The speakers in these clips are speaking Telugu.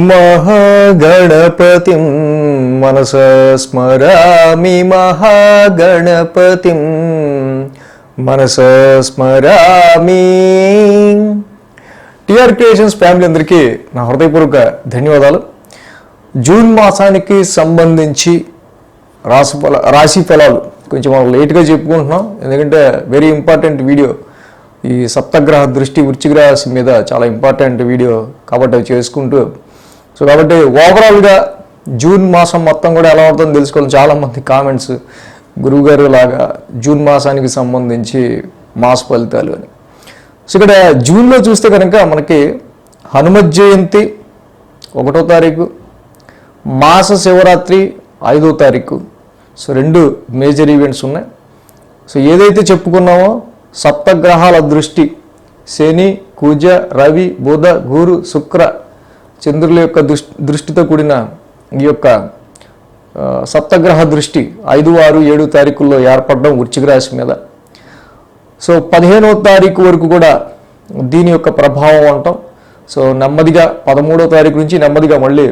మహాగణపతిం మనస స్మరామి మహాగణపతిం మనస స్మరామి. టిఆర్ క్రియేషన్స్ ఫ్యామిలీ అందరికీ నా హృదయపూర్వక ధన్యవాదాలు. జూన్ మాసానికి సంబంధించి రాశి ఫల రాశి ఫలాలు కొంచెం మనం లేట్గా చెప్పుకుంటున్నాం. ఎందుకంటే వెరీ ఇంపార్టెంట్ వీడియో ఈ సప్తగ్రహ దృష్టి వృచ్చిక రాశి మీద చాలా ఇంపార్టెంట్ వీడియో కాబట్టి అవి చేసుకుంటూ సో కాబట్టి ఓవరాల్గా జూన్ మాసం మొత్తం కూడా ఎలా ఉంటుందో తెలుసుకోవాలి. చాలామంది కామెంట్స్ గురువుగారు లాగా జూన్ మాసానికి సంబంధించి మాస ఫలితాలు అని. సో ఇక్కడ జూన్లో చూస్తే కనుక మనకి హనుమత్ జయంతి ఒకటో తారీఖు మాస శివరాత్రి ఐదో తారీఖు. సో రెండు మేజర్ ఈవెంట్స్ ఉన్నాయి. సో ఏదైతే చెప్పుకున్నామో సప్తగ్రహాల దృష్టి శని కూజ రవి బుధ గురు శుక్ర చంద్రుల యొక్క దృష్టి దృష్టితో కూడిన ఈ యొక్క సప్తగ్రహ దృష్టి ఐదు ఆరు ఏడు తారీఖుల్లో ఏర్పడడం వృచ్చిక రాశి మీద. సో పదిహేనవ తారీఖు వరకు కూడా దీని యొక్క ప్రభావం అంటాం. సో నెమ్మదిగా పదమూడో తారీఖు నుంచి నెమ్మదిగా మళ్ళీ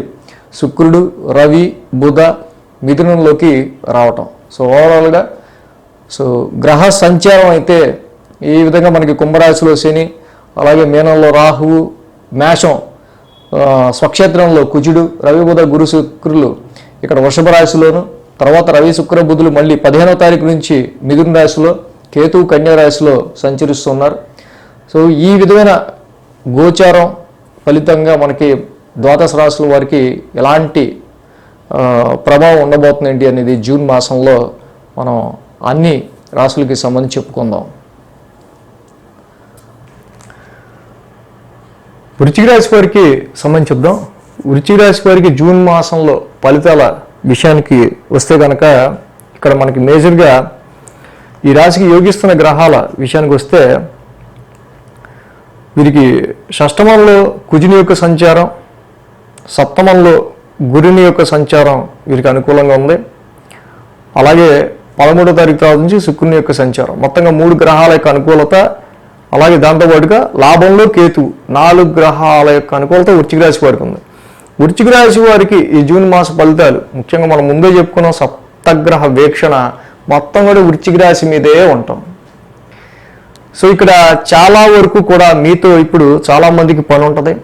శుక్రుడు రవి బుధ మిథునంలోకి రావటం. సో ఓవరాల్గా సో గ్రహ సంచారం అయితే ఈ విధంగా మనకి కుంభరాశిలో శని అలాగే మీనంలో రాహువు మేషం స్వక్షేత్రంలో కుజుడు రవి బుధ గురు శుక్రులు ఇక్కడ వృషభ రాశిలోను తర్వాత రవి శుక్ర బుధులు మళ్ళీ పదిహేనవ తారీఖు నుంచి మిథున రాశిలో కేతు కన్యా రాశిలో సంచరిస్తున్నారు. సో ఈ విధమైన గోచారం ఫలితంగా మనకి ద్వాదశ రాశుల వారికి ఎలాంటి ప్రభావం ఉండబోతుంది ఏంటి అనేది జూన్ మాసంలో మనం అన్ని రాశులకి సంబంధించి చెప్పుకుందాం. వృచ్చిక రాశి వారికి సంబంధించి చెప్దాం. వృచ్చిక రాశి వారికి జూన్ మాసంలో ఫలితాల విషయానికి వస్తే కనుక ఇక్కడ మనకి మేజర్గా ఈ రాశికి యోగిస్తున్న గ్రహాల విషయానికి వస్తే వీరికి షష్టమంలో కుజుని యొక్క సంచారం సప్తమంలో గురుని యొక్క సంచారం వీరికి అనుకూలంగా ఉంది. అలాగే పదమూడో తారీఖు తర్వాత నుంచి శుక్రుని యొక్క సంచారం. మొత్తంగా మూడు గ్రహాల యొక్క అనుకూలత అలాగే దాంతోపాటుగా లాభంలో కేతు నాలుగు గ్రహాల యొక్క అనుకూలత వృచ్చిక రాశి వారికి ఉంది. వృచ్చిక రాశి వారికి ఈ జూన్ మాస ఫలితాలు ముఖ్యంగా మనం ముందే చెప్పుకున్న సప్తగ్రహ వీక్షణ మొత్తం కూడా వృచ్చిక రాశి మీదే ఉంటాం. సో ఇక్కడ చాలా వరకు కూడా మీతో ఇప్పుడు చాలామందికి పని ఉంటుంది.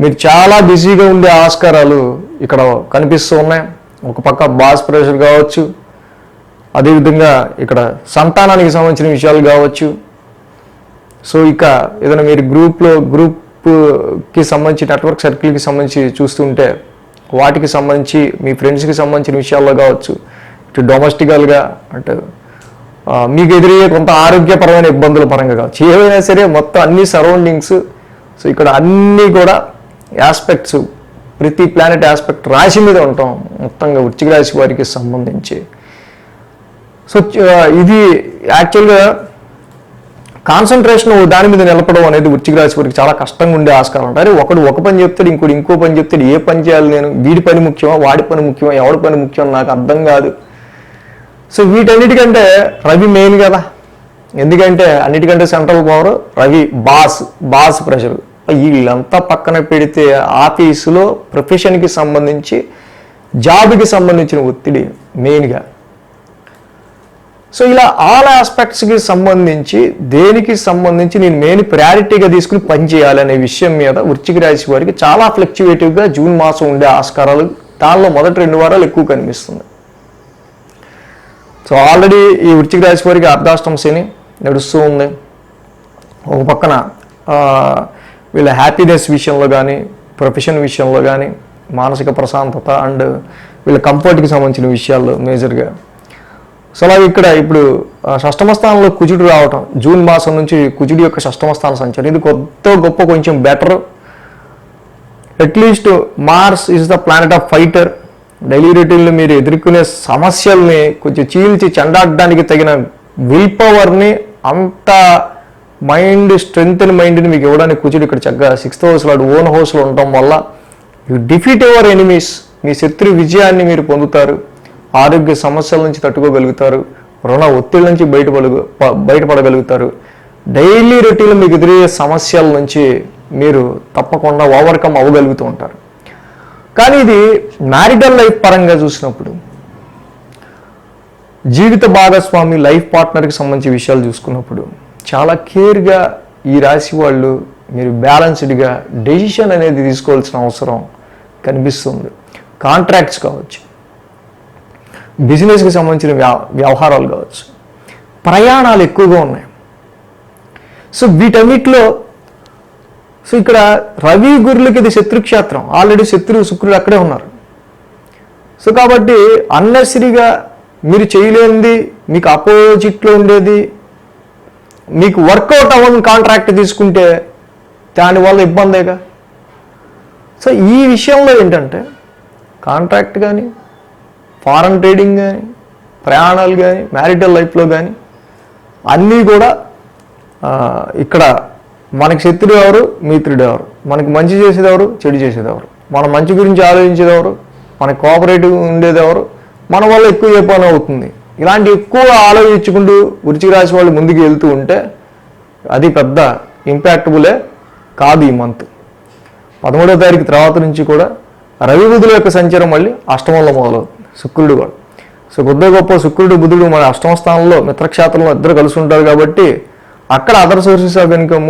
మీరు చాలా బిజీగా ఉండే ఆస్కారాలు ఇక్కడ కనిపిస్తూ ఉన్నాయి. ఒక పక్క బాస్ ప్రెషర్ కావచ్చు అదేవిధంగా ఇక్కడ సంతానానికి సంబంధించిన విషయాలు కావచ్చు సో ఇక ఏదైనా మీరు గ్రూప్లో గ్రూప్కి సంబంధించి నెట్వర్క్ సర్కిల్కి సంబంధించి చూస్తుంటే వాటికి సంబంధించి మీ ఫ్రెండ్స్కి సంబంధించిన విషయాల్లో కావచ్చు ఇటు డొమెస్టికల్గా అంటే మీకు ఎదురయ్యే కొంత ఆరోగ్యపరమైన ఇబ్బందుల పరంగా కావచ్చు. ఏవైనా సరే మొత్తం అన్ని సరౌండింగ్స్ సో ఇక్కడ అన్నీ కూడా ఆస్పెక్ట్స్ ప్రతి ప్లానెట్ ఆస్పెక్ట్ రాశి మీద ఉంటాం. మొత్తంగా వృచ్చిక రాశి వారికి సంబంధించి. సో ఇది యాక్చువల్గా కాన్సన్ట్రేషన్ దాని మీద నిలపడం అనేది వృశ్చిక రాశి వారికి చాలా కష్టంగా ఉండే ఆస్కారం. ఉంటుంది ఒకడు ఒక పని చెప్తాడు ఇంకోటి ఇంకో పని చెప్తాడు ఏ పని చేయాలి నేను వీడి పని ముఖ్యమా వాడి పని ముఖ్యమా ఎవడి పని ముఖ్యం నాకు అర్థం కాదు. సో వీటన్నిటికంటే రవి మెయిన్ కదా. ఎందుకంటే అన్నిటికంటే సెంట్రల్ పవర్ రవి బాస్ బాస్ ప్రెషర్ వీళ్ళంతా పక్కన పెడితే ఆఫీసులో ప్రొఫెషన్కి సంబంధించి జాబ్కి సంబంధించిన ఒత్తిడి మెయిన్గా సో ఇలా ఆల్ ఆస్పెక్ట్స్కి సంబంధించి దేనికి సంబంధించి నేను మెయిన్ ప్రయారిటీగా తీసుకుని పని చేయాలనే విషయం మీద వృచ్చిక రాశి వారికి చాలా ఫ్లక్చువేటివ్గా జూన్ మాసం ఉండే ఆస్కారాలు దానిలో మొదటి రెండు వారాలు ఎక్కువ కనిపిస్తుంది. సో ఆల్రెడీ ఈ వృచ్చిక రాశి వారికి అర్ధాష్టం శని నడుస్తూ ఉంది. ఒక పక్కన వీళ్ళ హ్యాపీనెస్ విషయంలో కానీ ప్రొఫెషన్ విషయంలో కానీ మానసిక ప్రశాంతత అండ్ వీళ్ళ కంఫర్ట్కి సంబంధించిన విషయాల్లో మేజర్గా సో అలాగే ఇక్కడ ఇప్పుడు షష్టమ స్థానంలో కుజుడు రావటం జూన్ మాసం నుంచి కుజుడి యొక్క షష్టమ స్థాన సంచారం. ఇది కొత్త గొప్ప కొంచెం better at least Mars is the planet of fighter daily రొటీన్లో మీరు ఎదుర్కొనే సమస్యల్ని కొంచెం చీల్చి చెండాడడానికి తగిన విల్ పవర్ని అంత మైండ్ స్ట్రెంగ్త్ మైండ్ని మీకు ఇవ్వడానికి కూర్చుడు ఇక్కడ చక్కగా సిక్స్త్ హౌస్లో ఓన్ హౌస్లో ఉండటం వల్ల యు డిఫీట్ యువర్ ఎనిమీస్ మీ శత్రు విజయాన్ని మీరు పొందుతారు. ఆరోగ్య సమస్యల నుంచి తట్టుకోగలుగుతారు రుణ ఒత్తిడి నుంచి బయటపడగ బయటపడగలుగుతారు. డైలీ రొటీన్లో మీకు ఎదురయ్యే సమస్యల నుంచి మీరు తప్పకుండా ఓవర్కమ్ అవ్వగలుగుతూ ఉంటారు. కానీ ఇది మ్యారిటల్ లైఫ్ పరంగా చూసినప్పుడు జీవిత భాగస్వామి లైఫ్ పార్ట్నర్కి సంబంధించి విషయాలు చూసుకున్నప్పుడు చాలా కేర్గా ఈ రాశి వాళ్ళు మీరు బ్యాలెన్స్డ్గా డెసిషన్ అనేది తీసుకోవాల్సిన అవసరం కనిపిస్తుంది. కాంట్రాక్ట్స్ కావచ్చు బిజినెస్కి సంబంధించిన వ్యవ వ్యవహారాలు కావచ్చు. ప్రయాణాలు ఎక్కువగా ఉన్నాయి. సో వీటన్నిటిలో సో ఇక్కడ రవి గురులకి ఇది శత్రుక్షేత్రం. ఆల్రెడీ శత్రువు శుక్రుడు అక్కడే ఉన్నారు. సో కాబట్టి అన్నెసరిగా మీరు చేయలేనిది మీకు అపోజిట్లో ఉండేది మీకు వర్కౌట్ అవ్వని కాంట్రాక్ట్ తీసుకుంటే దానివల్ల ఇబ్బందేగా? సో ఈ విషయంలో ఏంటంటే కాంట్రాక్ట్ కానీ ఫారెన్ ట్రేడింగ్ కానీ ప్రయాణాలు కానీ మ్యారిటల్ లైఫ్లో కానీ అన్నీ కూడా ఇక్కడ మనకి శత్రుడు ఎవరు? మిత్రుడు ఎవరు? మనకి మంచి చేసేదెవరు చెడు చేసేదెవరు మన మంచి గురించి ఆలోచించేది ఎవరు? మన కోఆపరేటివ్ ఉండేది ఎవరు? మన వల్ల ఎక్కువ ఏ పని అవుతుంది? ఇలాంటి ఎక్కువ ఆలోచించుకుంటూ వృచ్చిక రాశి వాళ్ళు ముందుకు వెళ్తూ ఉంటే అది పెద్ద ఇంపాక్టబులే కాదు ఈ మంత్ పదమూడో తారీఖు తర్వాత నుంచి కూడా రవి బుధుల యొక్క సంచారం మళ్ళీ అష్టమంలో మొదలవుతుంది. శుక్రుడు కూడా. సో కొద్ది గొప్ప శుక్రుడు బుధుడు మన అష్టమ స్థానంలో మిత్రక్షేత్రంలో ఇద్దరు కలిసి ఉంటారు కాబట్టి అక్కడ other sources of income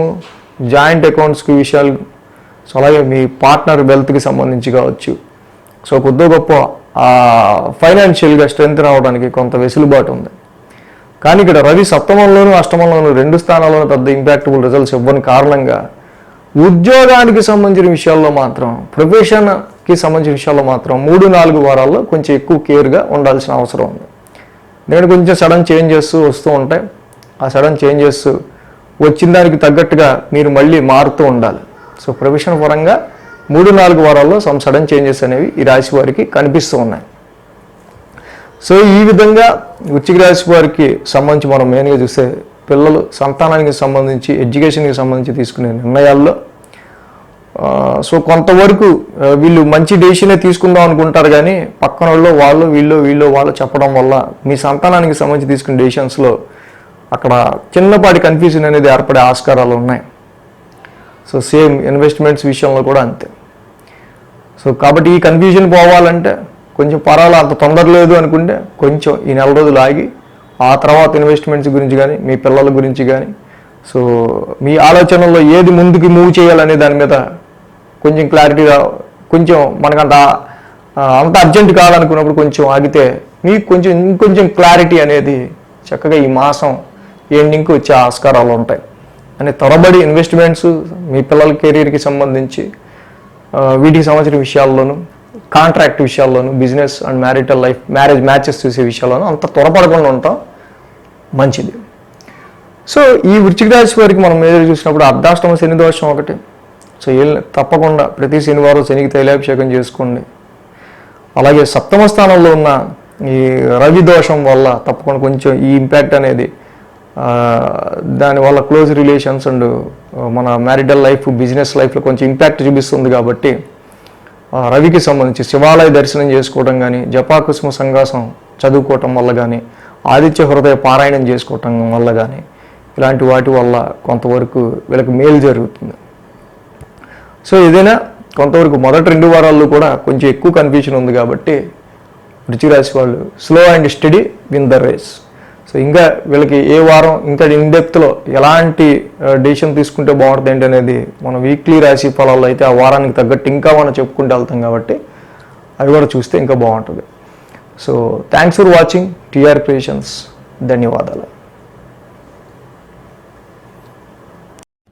joint అకౌంట్స్కి విషయాలు సో అలాగే మీ పార్ట్నర్ వెల్త్కి సంబంధించి కావచ్చు. సో కొద్ది గొప్ప ఫైనాన్షియల్గా స్ట్రెంత్ రావడానికి కొంత వెసులుబాటు ఉంది. కానీ ఇక్కడ రవి సప్తమంలోను అష్టమంలోను రెండు స్థానాల్లోనూ పెద్ద ఇంపాక్టబుల్ రిజల్ట్స్ ఇవ్వని కారణంగా ఉద్యోగానికి సంబంధించిన విషయాల్లో మాత్రం కి సంబంధించిన విషయాల్లో మాత్రం మూడు నాలుగు వారాల్లో కొంచెం ఎక్కువ కేర్గా ఉండాల్సిన అవసరం ఉంది. నేను కొంచెం సడన్ చేంజెస్ వస్తూ ఉంటాయి. ఆ సడన్ చేంజెస్ వచ్చిన దానికి తగ్గట్టుగా మీరు మళ్ళీ మారుతూ ఉండాలి. సో ప్రొఫెషన్ పరంగా మూడు నాలుగు వారాల్లో సమ్ సడన్ చేంజెస్ అనేవి ఈ రాశి వారికి కనిపిస్తూ ఉన్నాయి. సో ఈ విధంగా వృశ్చిక రాశి వారికి సంబంధించి మనం మెయిన్గా చూస్తే పిల్లలు సంతానానికి సంబంధించి ఎడ్యుకేషన్కి సంబంధించి తీసుకునే నిర్ణయాల్లో సో కొంతవరకు వీళ్ళు మంచి డెసిషనే తీసుకుందాం అనుకుంటారు కానీ పక్కన వాళ్ళు వాళ్ళు వీళ్ళు వీళ్ళు వాళ్ళు చెప్పడం వల్ల మీ సంతానానికి సంబంధించి తీసుకునే డెసిషన్స్లో అక్కడ చిన్నపాటి కన్ఫ్యూజన్ అనేది ఏర్పడే ఆస్కారాలు ఉన్నాయి. సో సేమ్ ఇన్వెస్ట్మెంట్స్ విషయంలో కూడా అంతే. సో కాబట్టి ఈ కన్ఫ్యూజన్ పోవాలంటే కొంచెం పర్వాలేదు అంత తొందర లేదు అనుకుంటే కొంచెం ఈ నెల రోజులు ఆగి ఆ తర్వాత ఇన్వెస్ట్మెంట్స్ గురించి కానీ మీ పిల్లల గురించి కానీ సో మీ ఆలోచనల్లో ఏది ముందుకు మూవ్ చేయాలనే దాని మీద కొంచెం క్లారిటీగా కొంచెం మనకంత అంత అర్జెంట్ కాదనుకున్నప్పుడు కొంచెం ఆగితే మీకు కొంచెం ఇంకొంచెం క్లారిటీ అనేది చక్కగా ఈ మాసం ఎండింగ్కి వచ్చే ఆస్కారాలు ఉంటాయి. అని త్వరబడి ఇన్వెస్ట్మెంట్స్ మీ పిల్లల కెరీర్కి సంబంధించి వీటికి సంబంధించిన విషయాల్లోనూ కాంట్రాక్ట్ విషయాల్లోనూ business and marital life marriage matches చూసే విషయాల్లోనూ అంత త్వరపడకుండా ఉంటాం. మంచిది. సో ఈ వృచ్చిక రాశి వారికి మనం మేజర్ చూసినప్పుడు అర్ధాష్టమ శని దోషం ఒకటి సో తప్పకుండా ప్రతి శనివారం శనికి తైలాభిషేకం చేసుకోండి. అలాగే సప్తమ స్థానంలో ఉన్న ఈ రవి దోషం వల్ల తప్పకుండా కొంచెం ఈ ఇంపాక్ట్ అనేది దానివల్ల క్లోజ్ రిలేషన్స్ అండ్ మన మ్యారిటల్ లైఫ్ బిజినెస్ లైఫ్లో కొంచెం ఇంపాక్ట్ చూపిస్తుంది కాబట్టి ఆ, రవికి సంబంధించి శివాలయ దర్శనం చేసుకోవడం కానీ జపాకుసుమ సంఘాసం చదువుకోవటం వల్ల కానీ ఆదిత్య హృదయ పారాయణం చేసుకోవటం వల్ల కానీ ఇలాంటి వాటి వల్ల కొంతవరకు వీళ్ళకి మేలు జరుగుతుంది. సో ఏదైనా కొంతవరకు మొదటి రెండు వారాల్లో కూడా కొంచెం ఎక్కువ కన్ఫ్యూషన్ ఉంది కాబట్టి రుచి రాశి వాళ్ళు slow and steady win the race so ఇంకా వీళ్ళకి ఏ వారం ఇంకా ఇన్ డెప్త్లో ఎలాంటి డెసిషన్ తీసుకుంటే బాగుంటుంది ఏంటి అనేది మన వీక్లీ రాశి ఫలాల్లో అయితే ఆ వారానికి తగ్గట్టు ఇంకా మనం చెప్పుకుంటూ వెళ్తాం కాబట్టి అవి కూడా చూస్తే ఇంకా బాగుంటుంది. So thanks for watching TR creations ధన్యవాదాలు.